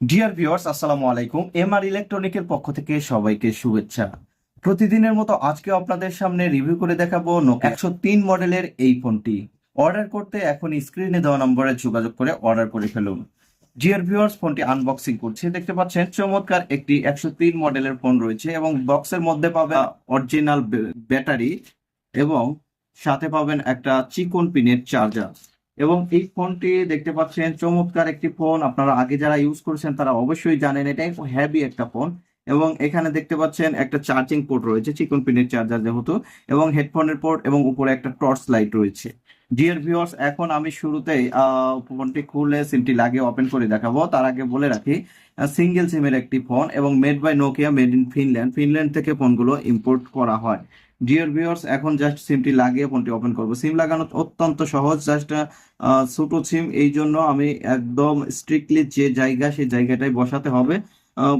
Dear viewers আসসালামু আলাইকুম। MR ইলেকট্রনিকের পক্ষ থেকে সবাইকে শুভেচ্ছা। প্রতিদিনের মতো আজকে আপনাদের সামনে রিভিউ করে দেখাবো একশো তিন মডেলের এই ফোনটি অর্ডার করতে এখন স্ক্রিনে দেওয়া নম্বরে যোগাযোগ করে অর্ডার করে ফেলুন। ডিয়ার ভিউয়ার্স ফোনটি আনবক্সিং করছে। দেখতে পাচ্ছেন চমৎকার একটি একশো তিন মডেলের ফোন রয়েছে এবং বক্সের মধ্যে পাবে অরিজিনাল ব্যাটারি এবং সাথে পাবেন একটা চিকন পিনের চার্জার এবং এই ফোনটি দেখতে পাচ্ছেন, চমৎকার একটি ফোন। আপনারা আগে যারা ইউজ করেছেন, তারা অবশ্যই জানেন এটা হ্যাভি একটা ফোন এবং এখানে দেখতে পাচ্ছেন একটা চার্জিং পোর্ট রয়েছে, চিকন পিনের চার্জার যেহেতু, এবং হেডফোনের পোর্ট এবং উপরে একটা টর্চ লাইট রয়েছে। ডিয়ার ভিউয়ার্স এখন আমি শুরুতেই ফোনটি খুলে সিমটি লাগিয়ে ওপেন করে দেখাবো। তার আগে বলে রাখি সিঙ্গেল সিমের একটি ফোন এবং made by Nokia made in Finland Finland থেকে ফোনগুলো ইম্পোর্ট করা হয়। ডিয়ার ভিউয়ার্স এখন জাস্ট সিমটি লাগিয়ে ফোনটি ওপেন করব। সিম লাগানো অত্যন্ত সহজ জাস্ট ছোট সিম এই জন্য আমি একদম স্ট্রিক্টলি যে জায়গা, সেই জায়গাটায় বসাতে হবে।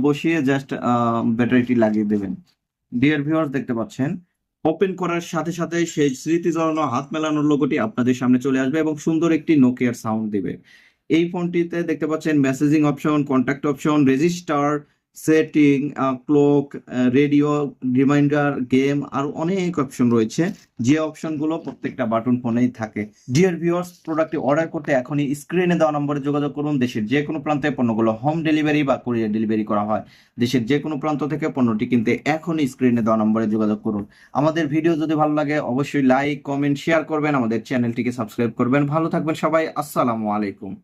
বসিয়ে জাস্ট ব্যাটারিটি লাগিয়ে দেবেন। ডিয়ার ভিউয়ার্স দেখতে পাচ্ছেন ওপেন করার সাথে সাথে সেই স্মৃতি জড়ানো হাত মেলানোর লোগোটি আপনাদের সামনে চলে আসবে এবং সুন্দর একটি নোকিয়ার সাউন্ড দিবে। এই ফোনটিতে দেখতে পাচ্ছেন messaging option contact option register setting clock radio reminder game আর অনেক অপশন রয়েছে। যে অপশনগুলো প্রত্যেকটা বাটন ফোনেই থাকে। ডিয়ার ভিউয়ার্স প্রোডাক্টটি অর্ডার করতে এখনই স্ক্রিনে দেওয়া নম্বরে যোগাযোগ করুন। দেশের যে কোনো প্রান্তে পণ্যগুলো হোম ডেলিভারি বা কুরিয়ার ডেলিভারি করা হয়। দেশের যে কোনো প্রান্ত থেকে পণ্যটি কিনতে এখনই স্ক্রিনে দেওয়া নম্বরে যোগাযোগ করুন। আমাদের ভিডিও যদি ভালো লাগে, অবশ্যই লাইক কমেন্ট শেয়ার করবেন। আমাদের চ্যানেলটিকে সাবস্ক্রাইব করবেন। ভালো থাকবেন সবাই। আসসালামু আলাইকুম।